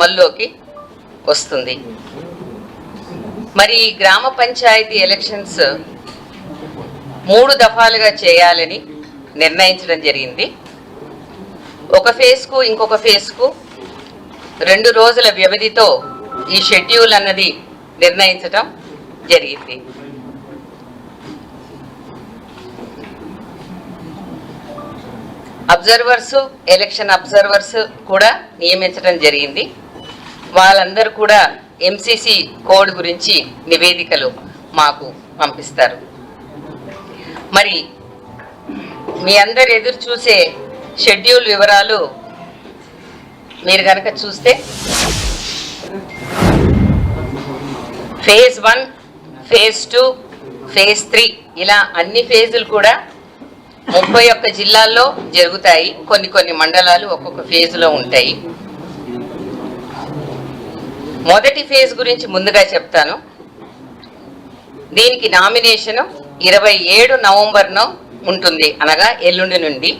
అమల్లోకి వస్తుంది. మరి ఈ గ్రామ పంచాయతీ ఎలక్షన్స్ మూడు దఫాలుగా చేయాలని నిర్ణయించడం జరిగింది. ఒక ఫేజ్కు ఇంకొక ఫేజ్కు రెండు రోజుల వ్యవధితో ఈ షెడ్యూల్ అన్నది నిర్ణయించటం జరిగింది. అబ్జర్వర్స్ ఎలక్షన్ అబ్జర్వర్స్ కూడా నియమించడం జరిగింది. వాళ్ళందరూ కూడా ఎంసీసీ కోడ్ గురించి నివేదికలు మాకు పంపిస్తారు. మరి మీ అందరు ఎదురు చూసే షెడ్యూల్ వివరాలు మీరు కనుక చూస్తే phase one phase two phase three ఇలా అన్ని ఫేజులు కూడా ముప్పై ఒక్క జిల్లాల్లో జరుగుతాయి. కొన్ని కొన్ని మండలాలు ఒక్కొక్క ఫేజ్లో ఉంటాయి. మొదటి ఫేజ్ గురించి ముందుగా చెప్తాను. దీనికి నామినేషన్ ఇరవై ఏడు నవంబర్ను ఉంటుంది. అనగా ఎల్లుండి నుండి.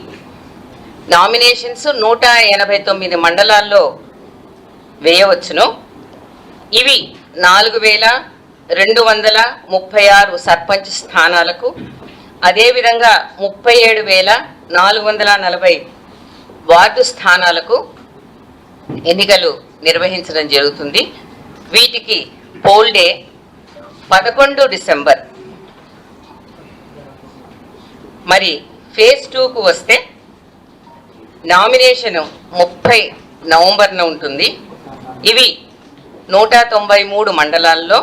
నామినేషన్స్ నూట ఎనభై తొమ్మిది మండలాల్లో వేయవచ్చును. ఇవి నాలుగు వేల రెండు వందల ముప్పై ఆరు సర్పంచ్ స్థానాలకు అదేవిధంగా ముప్పై ఏడు వేల నాలుగు వందల నలభై వార్డు స్థానాలకు ఎన్నికలు నిర్వహించడం జరుగుతుంది. వీటికి పోల్ డే పదకొండు డిసెంబర్. మరి ఫేజ్ టూకు వస్తే నామినేషన్ ముప్పై నవంబర్న ఉంటుంది. ఇవి నూట తొంభై మూడు మండలాల్లో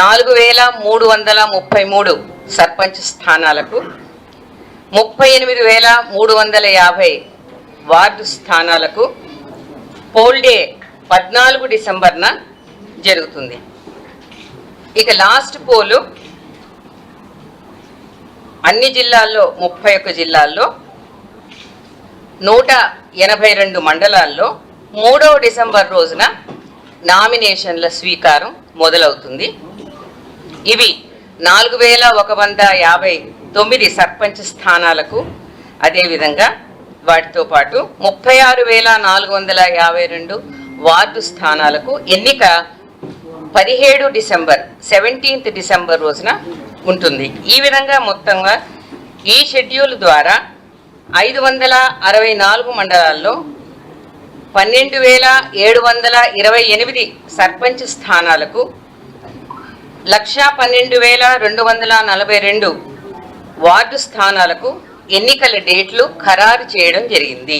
నాలుగు వేల మూడు వందల ముప్పై మూడు సర్పంచ్ స్థానాలకు ముప్పై ఎనిమిది వేల మూడు వందల యాభై వార్డు స్థానాలకు పోల్ డే పద్నాలుగు డిసెంబర్న జరుగుతుంది. ఇక లాస్ట్ పోలు అన్ని జిల్లాల్లో ముప్పై ఒక్క జిల్లాల్లో నూట ఎనభై రెండు మండలాల్లో మూడవ డిసెంబర్ రోజున నామినేషన్ల స్వీకారం మొదలవుతుంది. ఇవి నాలుగు వేల ఒక వంద యాభై తొమ్మిది సర్పంచ్ స్థానాలకు అదేవిధంగా వాటితో పాటు ముప్పై ఆరు వేల నాలుగు వందల యాభై రెండు వార్డు స్థానాలకు ఎన్నిక పదిహేడు డిసెంబర్ సెవెంటీన్త్ డిసెంబర్ రోజున ఉంటుంది. ఈ విధంగా మొత్తంగా ఈ షెడ్యూల్ ద్వారా ఐదు వందల అరవై నాలుగు మండలాల్లో పన్నెండు వేల ఏడు వందల ఇరవై ఎనిమిది సర్పంచ్ స్థానాలకు లక్షా పన్నెండు వేల రెండు వందల నలభై రెండు వార్డు స్థానాలకు ఎన్నికల డేట్లు ఖరారు చేయడం జరిగింది.